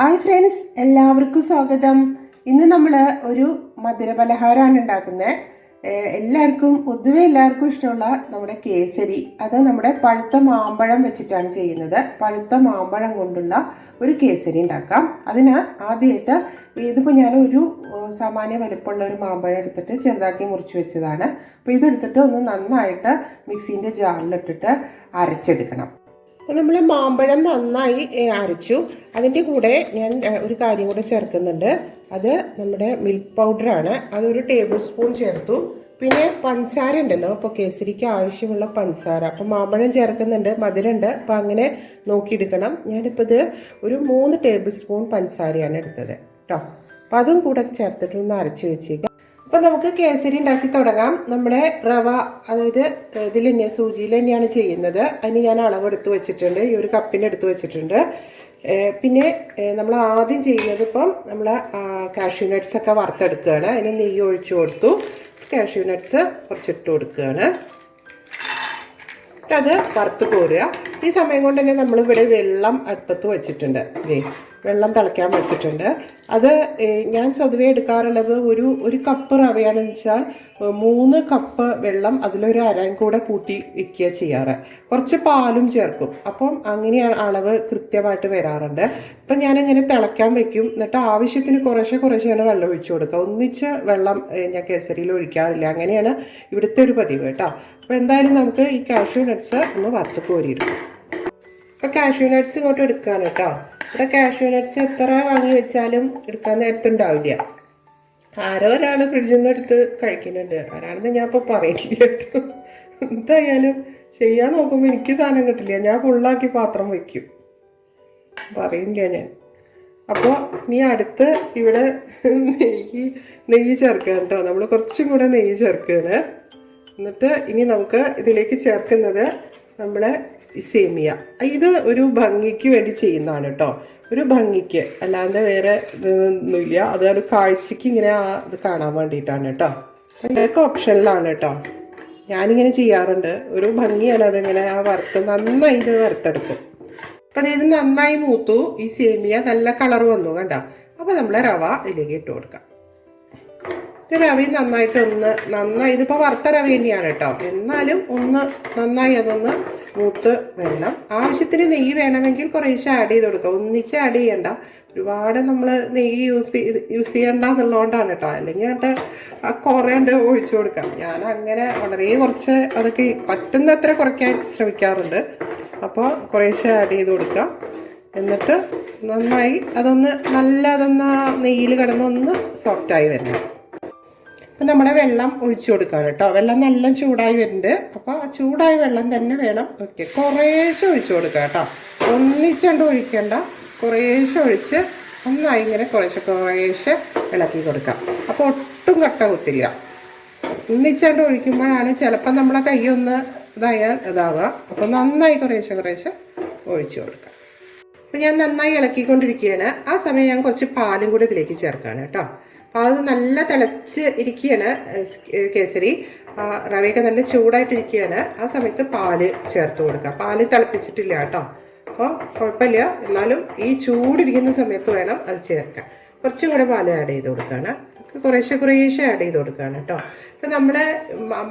Hi friends എല്ലാവർക്കും സ്വാഗതം. ഇന്ന് നമ്മൾ ഒരു മധുര പലഹാരമാണ് ഉണ്ടാക്കുന്നത് എല്ലാവർക്കും പൊതുവെ എല്ലാവർക്കും ഇഷ്ടമുള്ള നമ്മുടെ കേസരി. അത് നമ്മുടെ പഴുത്ത മാമ്പഴം വെച്ചിട്ടാണ് ചെയ്യുന്നത്. പഴുത്ത മാമ്പഴം കൊണ്ടുള്ള ഒരു കേസരി ഉണ്ടാക്കാം. അതിന് ആദ്യമായിട്ട് ഇതിപ്പോൾ ഞാൻ ഒരു സാമാന്യ വലിപ്പമുള്ള ഒരു മാമ്പഴം എടുത്തിട്ട് ചെറുതാക്കി മുറിച്ച് വെച്ചതാണ്. അപ്പോൾ ഇതെടുത്തിട്ട് ഒന്ന് നന്നായിട്ട് മിക്സീന്റെ ജാറിലിട്ടിട്ട് അരച്ചെടുക്കണം. നമ്മൾ മാമ്പഴം നന്നായി അരച്ചു. അതിന്റെ കൂടെ ഞാൻ ഒരു കാര്യം കൂടെ ചേർക്കുന്നുണ്ട്. അത് നമ്മുടെ മിൽക്ക് പൗഡറാണ്. അതൊരു ടേബിൾ സ്പൂൺ ചേർത്തു. പിന്നെ പഞ്ചസാര ഉണ്ടല്ലോ അപ്പോൾ കേസരിക്ക് ആവശ്യമുള്ള പഞ്ചസാര. അപ്പോൾ മാമ്പഴം ചേർക്കുന്നുണ്ട് മധുരമുണ്ട്. അപ്പോൾ അങ്ങനെ നോക്കിയെടുക്കണം. ഞാനിപ്പോൾ ഇത് ഒരു മൂന്ന് ടേബിൾ സ്പൂൺ പഞ്ചസാരയാണ് എടുത്തത്. കേട്ടോ അപ്പോൾ അതും കൂടെ ചേർത്തിട്ടൊന്ന് അരച്ച് വെച്ചേക്കാം. അപ്പൊ നമുക്ക് കേസരി ഉണ്ടാക്കി തുടങ്ങാം. നമ്മുടെ റവ അതായത് ഇതിൽ തന്നെ സൂചിയിൽ തന്നെയാണ് ചെയ്യുന്നത്. അതിന് ഞാൻ അളവെടുത്ത് വെച്ചിട്ടുണ്ട്. ഈ ഒരു കപ്പിന് എടുത്ത് വെച്ചിട്ടുണ്ട്. പിന്നെ നമ്മൾ ആദ്യം ചെയ്യുന്നത് ഇപ്പം നമ്മൾ കാഷ്യൂ നട്ട്സ് ഒക്കെ വറുത്തെടുക്കുകയാണ്. അതിന് നെയ്യ് ഒഴിച്ചു കൊടുത്തു. കാഷ്യൂ നട്ട്സ് കുറച്ചിട്ട് കൊടുക്കുകയാണ്. അത് വറുത്ത് കോരുക. ഈ സമയം കൊണ്ട് തന്നെ നമ്മളിവിടെ വെള്ളം അടുപ്പത്ത് വെച്ചിട്ടുണ്ട്. ഇതേ വെള്ളം തിളയ്ക്കാൻ വെച്ചിട്ടുണ്ട്. അത് ഞാൻ സ്വതവേ എടുക്കാറുള്ളത് ഒരു ഒരു കപ്പ് റവയാണെന്ന് വെച്ചാൽ മൂന്ന് കപ്പ് വെള്ളം അതിലൊരു അരയും കൂടെ കൂട്ടി വയ്ക്കുക ചെയ്യാറ്. കുറച്ച് പാലും ചേർക്കും. അപ്പം അങ്ങനെയാണ് അളവ് കൃത്യമായിട്ട് വരാറുണ്ട്. ഇപ്പം ഞാനിങ്ങനെ തിളയ്ക്കാൻ വെക്കും. എന്നിട്ട് ആവശ്യത്തിന് കുറേശ്ശെ കുറേശ്ശെയാണ് വെള്ളം ഒഴിച്ചു കൊടുക്കുക. ഒന്നിച്ച് വെള്ളം ഞാൻ കേസരിയിൽ ഒഴിക്കാറില്ല. അങ്ങനെയാണ് ഇവിടുത്തെ ഒരു പതിവ് കേട്ടോ. അപ്പോൾ എന്തായാലും നമുക്ക് ഈ കാഷ്യൂ നട്ട്സ് ഒന്ന് വറുത്ത് കോരിയിടും അപ്പം കാഷ്യൂ നട്ട്സ് ഇങ്ങോട്ട് എടുക്കാൻ കേട്ടോ. ഇവിടെ കാഷ്യൂ നട്ട്സ് എത്ര വാങ്ങി വെച്ചാലും എടുക്കാൻ നേരത്തുണ്ടാവില്ല ആരോ ഒരാൾ ഫ്രിഡ്ജിൽ നിന്ന് എടുത്ത് കഴിക്കുന്നുണ്ട്. ആരാണെന്ന് ഞാൻ ഇപ്പോൾ പറയില്ല. എന്തായാലും ചെയ്യാൻ നോക്കുമ്പോൾ എനിക്ക് സാധനം കിട്ടില്ല. ഞാൻ ഫുള്ളാക്കി പാത്രം വയ്ക്കും പറയില്ല ഞാൻ. അപ്പോൾ ഇനി അടുത്ത് ഇവിടെ നെയ്യ് നെയ്യ് ചേർക്കുക കേട്ടോ. നമ്മൾ കുറച്ചും കൂടെ നെയ്യ് ചേർക്കുകയാണ്. എന്നിട്ട് ഇനി നമുക്ക് ഇതിലേക്ക് ചേർക്കുന്നത് നമ്മളെ സേമിയ ഇത് ഒരു ഭംഗിക്ക് വേണ്ടി ചെയ്യുന്നതാണ് കേട്ടോ ഒരു ഭംഗിക്ക്. അല്ലാതെ വേറെ ഇതൊന്നുമില്ല. അത് ഒരു കാഴ്ചക്ക് ഇങ്ങനെ ഇത് കാണാൻ വേണ്ടിയിട്ടാണ് കേട്ടോ അതൊക്കെ ഓപ്ഷനിലാണ് കേട്ടോ ഞാനിങ്ങനെ ചെയ്യാറുണ്ട്. ഒരു ഭംഗിയാണ് അതിങ്ങനെ ആ വറുത്ത് നന്നായി ഇത് വറുത്തെടുക്കും. അപ്പം അതായത് നന്നായി മൂത്തു. ഈ സേമിയ നല്ല കളർ വന്നു കണ്ട? അപ്പോൾ നമ്മൾ റവ ഇതിലേക്ക് ഇട്ട് കൊടുക്കാം. ഇത് റവയും നന്നായിട്ട് ഒന്ന് നന്നായി ഇതിപ്പോൾ വറുത്ത രവി തന്നെയാണ് കേട്ടോ. എന്നാലും ഒന്ന് നന്നായി അതൊന്ന് മൂത്ത് വരണം. ആവശ്യത്തിന് നെയ്യ് വേണമെങ്കിൽ കുറേശ്ശെ ആഡ് ചെയ്ത് കൊടുക്കുക ഒന്നിച്ച് ആഡ് ചെയ്യണ്ട. ഒരുപാട് നമ്മൾ നെയ്യ് യൂസ് ചെയ്ത് യൂസ് ചെയ്യണ്ട എന്നുള്ളതുകൊണ്ടാണ് കേട്ടോ. അല്ലെങ്കിൽ ആ കുറേണ്ട് ഒഴിച്ചു കൊടുക്കാം. ഞാൻ അങ്ങനെ വളരെ കുറച്ച് അതൊക്കെ പറ്റുന്നത്ര കുറയ്ക്കാൻ ശ്രമിക്കാറുണ്ട്. അപ്പോൾ കുറേശ്ശെ ആഡ് ചെയ്ത് കൊടുക്കാം. എന്നിട്ട് നന്നായി അതൊന്ന് നല്ല അതൊന്ന് നെയ്യിൽ കിടന്നൊന്ന് സോഫ്റ്റായി വരണം. അപ്പം നമ്മൾ വെള്ളം ഒഴിച്ചു കൊടുക്കാം കേട്ടോ വെള്ളം നല്ല ചൂടായി വരുന്നുണ്ട്. അപ്പോൾ ആ ചൂടായ വെള്ളം തന്നെ വേണം ഓക്കെ കുറേശ്ശെ ഒഴിച്ചു കൊടുക്കുക കേട്ടോ ഒന്നിച്ചുകൊണ്ട് ഒഴിക്കേണ്ട. കുറേശ്ശെ ഒഴിച്ച് ഒന്നായി ഇങ്ങനെ കുറേശ്ശെ കുറേശ്ശെ ഇളക്കി കൊടുക്കാം. അപ്പോൾ ഒട്ടും കട്ട കുത്തില്ല. ഒന്നിച്ചുകൊണ്ട് ഒഴിക്കുമ്പോഴാണ് ചിലപ്പോൾ നമ്മളെ കൈ ഒന്ന് ഇതായാൽ ഇതാവുക. അപ്പോൾ നന്നായി കുറേശ്ശെ കുറേശ്ശെ ഒഴിച്ചു കൊടുക്കാം. അപ്പോൾ ഞാൻ നന്നായി ഇളക്കിക്കൊണ്ടിരിക്കുകയാണ്. ആ സമയം ഞാൻ കുറച്ച് പാലും കൂടി ഇതിലേക്ക് ചേർക്കാണ് കേട്ടോ പാൽ നല്ല തിളച്ച് ഇരിക്കുകയാണ് കേസരി. റവയൊക്കെ നല്ല ചൂടായിട്ടിരിക്കുകയാണ് ആ സമയത്ത് പാൽ ചേർത്ത് കൊടുക്കുക. പാൽ തിളപ്പിച്ചിട്ടില്ല കേട്ടോ. അപ്പോൾ കുഴപ്പമില്ല. എന്നാലും ഈ ചൂടിരിക്കുന്ന സമയത്ത് വേണം അത് ചേർക്കാൻ. കുറച്ചും കൂടെ പാൽ ആഡ് ചെയ്ത് കൊടുക്കുകയാണ്. കുറേശ്ശെ കുറേശ്ശെ ആഡ് ചെയ്ത് കൊടുക്കുകയാണ് കേട്ടോ. ഇപ്പം നമ്മൾ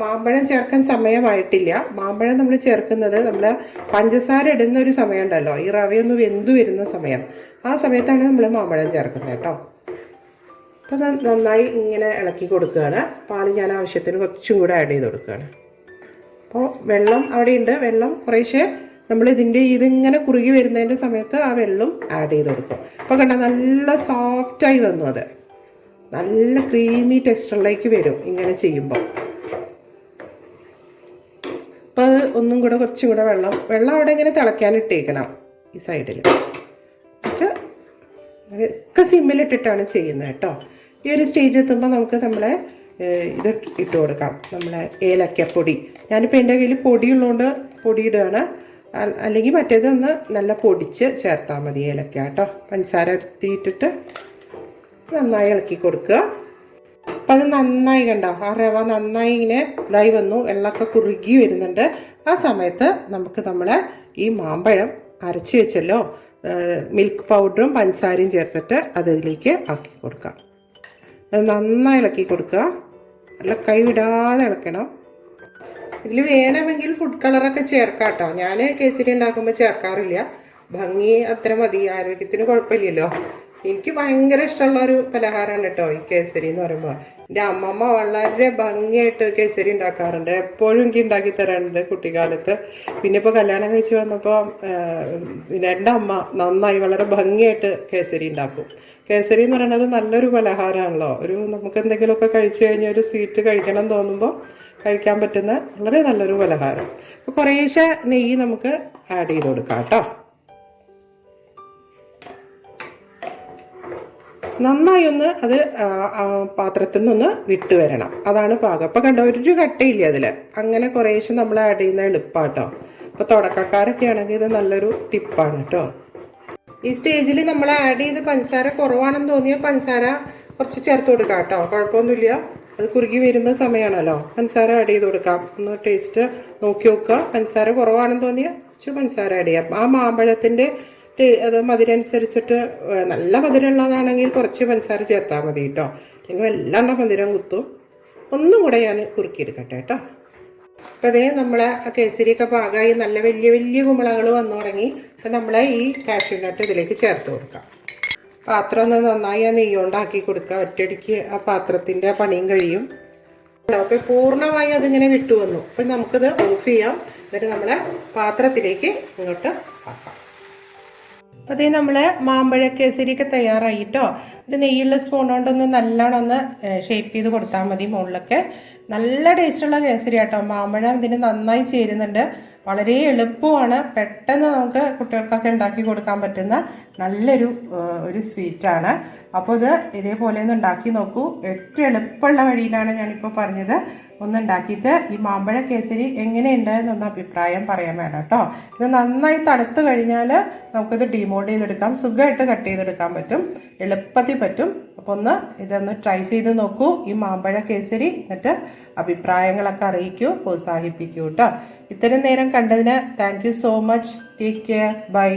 മാമ്പഴം ചേർക്കാൻ സമയമായിട്ടില്ല. മാമ്പഴം നമ്മൾ ചേർക്കുന്നത് നമ്മൾ പഞ്ചസാര ഇടുന്ന ഒരു സമയമുണ്ടല്ലോ. ഈ റവയൊന്ന് വെന്തു വരുന്ന സമയം. ആ സമയത്താണ് നമ്മൾ മാമ്പഴം ചേർക്കുന്നത് കേട്ടോ. അപ്പോൾ അത് നന്നായി ഇങ്ങനെ ഇളക്കി കൊടുക്കുകയാണ്. പാൽ ഞാൻ ആവശ്യത്തിന് കുറച്ചും കൂടെ ആഡ് ചെയ്ത് കൊടുക്കുകയാണ്. അപ്പോൾ വെള്ളം അവിടെയുണ്ട്. വെള്ളം കുറേശ്ശെ നമ്മൾ ഇതിന്റെ ഇതിങ്ങനെ കുറുകി വരുന്നതിന്റെ സമയത്ത് ആ വെള്ളം ആഡ് ചെയ്ത് കൊടുക്കും. അപ്പോൾ കണ്ട നല്ല സോഫ്റ്റായി വന്നു അത്. നല്ല ക്രീമി ടെക്സ്റ്ററിലേക്ക് വരും ഇങ്ങനെ ചെയ്യുമ്പോൾ. അപ്പോൾ അത് ഒന്നും കൂടെ കുറച്ചും കൂടെ വെള്ളം വെള്ളം അവിടെ ഇങ്ങനെ തിളയ്ക്കാനിട്ടേക്കണം ഈ സൈഡിൽ എന്നിട്ട് ഒക്കെ സിമ്മിലിട്ടിട്ടാണ് ചെയ്യുന്നത് കേട്ടോ. ഈ ഒരു സ്റ്റേജ് എത്തുമ്പോൾ നമുക്ക് നമ്മളെ ഇത് ഇട്ട് കൊടുക്കാം. നമ്മളെ ഏലക്കപ്പൊടി. ഞാനിപ്പോൾ എന്റെ കയ്യിൽ പൊടിയുള്ളതുകൊണ്ട് പൊടി ഇടുകയാണ് അ- അല്ലെങ്കിൽ മറ്റേതൊന്ന് നല്ല പൊടിച്ച് ചേർത്താൽ മതി ഏലക്ക കേട്ടോ. പഞ്ചസാര എടുത്തിട്ടിട്ട് നന്നായി ഇളക്കി കൊടുക്കുക. അപ്പം അത് നന്നായി കണ്ടോ? ആ റവ നന്നായി ഇങ്ങനെ ഇതായി വന്നു. വെള്ളമൊക്കെ കുറുകി വരുന്നുണ്ട്. ആ സമയത്ത് നമുക്ക് നമ്മളെ ഈ മാമ്പഴം അരച്ച് വെച്ചല്ലോ. മിൽക്ക് പൗഡറും പഞ്ചസാരയും ചേർത്തിട്ട് അതിലേക്ക് ആക്കി കൊടുക്കാം. നന്നായി ഇളക്കി കൊടുക്കുക. നല്ല കൈവിടാതെ ഇളക്കണം. ഇതിൽ വേണമെങ്കിൽ ഫുഡ് കളറൊക്കെ ചേർക്കാം കേട്ടോ. ഞാൻ കേസരി ഉണ്ടാക്കുമ്പോൾ ചേർക്കാറില്ല. ഭംഗി അത്ര മതി. ആരോഗ്യത്തിന് കുഴപ്പമില്ലല്ലോ. എനിക്ക് ഭയങ്കര ഇഷ്ടമുള്ള ഒരു പലഹാരമാണ് കേട്ടോ ഈ കേസരി എന്ന് പറയുമ്പോൾ. എന്റെ അമ്മമ്മ വളരെ ഭംഗിയായിട്ട് കേസരി ഉണ്ടാക്കാറുണ്ട്. എപ്പോഴും എനിക്ക് ഉണ്ടാക്കി തരാറുണ്ട് കുട്ടിക്കാലത്ത്. പിന്നെ ഇപ്പോൾ കല്യാണം കഴിച്ചു വന്നപ്പോൾ എന്റെ അമ്മ നന്നായി വളരെ ഭംഗിയായിട്ട് കേസരി ഉണ്ടാക്കും. കേസരി എന്ന് പറയുന്നത് നല്ലൊരു പലഹാരമാണല്ലോ. ഒരു നമുക്ക് എന്തെങ്കിലുമൊക്കെ കഴിച്ചു കഴിഞ്ഞാൽ ഒരു സ്വീറ്റ് കഴിക്കണം തോന്നുമ്പോൾ കഴിക്കാൻ പറ്റുന്ന വളരെ നല്ലൊരു പലഹാരം. അപ്പോൾ കുറേശ്ശെ നെയ്യ് നമുക്ക് ആഡ് ചെയ്ത് കൊടുക്കാം കേട്ടോ. നന്നായി ഒന്ന് അത് പാത്രത്തിൽ നിന്നൊന്ന് വിട്ടു വരണം അതാണ് പാകം. അപ്പം കണ്ടോ ഒരു കട്ടയില്ല അതിൽ അങ്ങനെ കുറേശ്ശെ നമ്മൾ ആഡ് ചെയ്യുന്ന എളുപ്പാട്ടോ. അപ്പോൾ തുടക്കക്കാരൊക്കെ ആണെങ്കിൽ ഇത് നല്ലൊരു ടിപ്പാണ് കേട്ടോ ഈ സ്റ്റേജിൽ നമ്മൾ ആഡ് ചെയ്ത് പഞ്ചസാര കുറവാണെന്ന് തോന്നിയാൽ പഞ്ചസാര കുറച്ച് ചേർത്ത് കൊടുക്കാം കേട്ടോ കുഴപ്പമൊന്നുമില്ല. അത് കുറുകി വരുന്ന സമയമാണല്ലോ പഞ്ചസാര ആഡ് ചെയ്ത് കൊടുക്കാം. ഒന്ന് ടേസ്റ്റ് നോക്കി നോക്കുക. പഞ്ചസാര കുറവാണെന്ന് തോന്നിയാൽ കുറച്ച് പഞ്ചസാര ആഡ് ചെയ്യാം. ആ മാമ്പഴത്തിന്റെ അത് മധുരം അനുസരിച്ചിട്ട് നല്ല മധുരമുള്ളതാണെങ്കിൽ കുറച്ച് പഞ്ചസാര ചേർത്താൽ മതി കേട്ടോ അല്ലെങ്കിൽ വല്ലാണ്ട് മധുരം കുത്തും. ഒന്നും കൂടെ ഞാൻ കുറുക്കിയെടുക്കട്ടെ കേട്ടോ അപ്പോൾ അതേ നമ്മളെ കേസരിയൊക്കെ പാകമായി നല്ല വലിയ വലിയ കുമ്പളകൾ വന്നു തുടങ്ങി. അപ്പോൾ നമ്മൾ ഈ കാഷ്യൂ നട്ട് ഇതിലേക്ക് ചേർത്ത് കൊടുക്കാം. പാത്രം ഒന്ന് നന്നായി ആ നെയ്യോണ്ടാക്കി കൊടുക്കുക ഒറ്റയടിക്ക് ആ പാത്രത്തിന്റെ പണിയും കഴിയും. അപ്പോൾ പൂർണമായി അതിങ്ങനെ വിട്ടു വന്നു. അപ്പം നമുക്കത് ഓഫ് ചെയ്യാം. എന്നിട്ട് നമ്മളെ പാത്രത്തിലേക്ക് ഇങ്ങോട്ട് ആക്കാം. അപ്പോൾ ഇത് നമ്മളെ മാമ്പഴ കേസരിയൊക്കെ തയ്യാറായിട്ടോ? ഇത് നെയ്യുള്ള സ്പൂൺ കൊണ്ടൊന്ന് നല്ലോണം ഒന്ന് ഷേപ്പ് ചെയ്ത് കൊടുത്താൽ മതി മുകളിലൊക്കെ നല്ല ടേസ്റ്റുള്ള കേസരി കേട്ടോ മാമ്പഴം ഇതിന് നന്നായി ചേരുന്നുണ്ട്. വളരെ എളുപ്പമാണ് പെട്ടെന്ന് നമുക്ക് കുട്ടികൾക്കൊക്കെ ഉണ്ടാക്കി കൊടുക്കാൻ പറ്റുന്ന നല്ലൊരു ഒരു സ്വീറ്റാണ്. അപ്പോൾ ഇത് ഇതേപോലെ ഒന്ന് ഉണ്ടാക്കി നോക്കൂ. ഏറ്റവും എളുപ്പമുള്ള വഴിയിലാണ് ഞാനിപ്പോൾ പറഞ്ഞത്. ഒന്ന് ഉണ്ടാക്കിയിട്ട് ഈ മാമ്പഴ കേസരി എങ്ങനെയുണ്ട് എന്നൊന്ന് അഭിപ്രായം പറയാൻ വേണം കേട്ടോ. ഇത് നന്നായി തണുത്തു കഴിഞ്ഞാൽ നമുക്കിത് ഡിമോൾഡ് ചെയ്തെടുക്കാം. സുഖമായിട്ട് കട്ട് ചെയ്തെടുക്കാൻ പറ്റും. എളുപ്പത്തിൽ പറ്റും. അപ്പോൾ ഒന്ന് ഇതൊന്ന് ട്രൈ ചെയ്ത് നോക്കൂ. ഈ മാമ്പഴ കേസരി എന്നിട്ട് അഭിപ്രായങ്ങളൊക്കെ അറിയിക്കൂ പ്രോത്സാഹിപ്പിക്കൂ കേട്ടോ. ഇത്രയും നേരം കണ്ടതിന് thank so much take care bye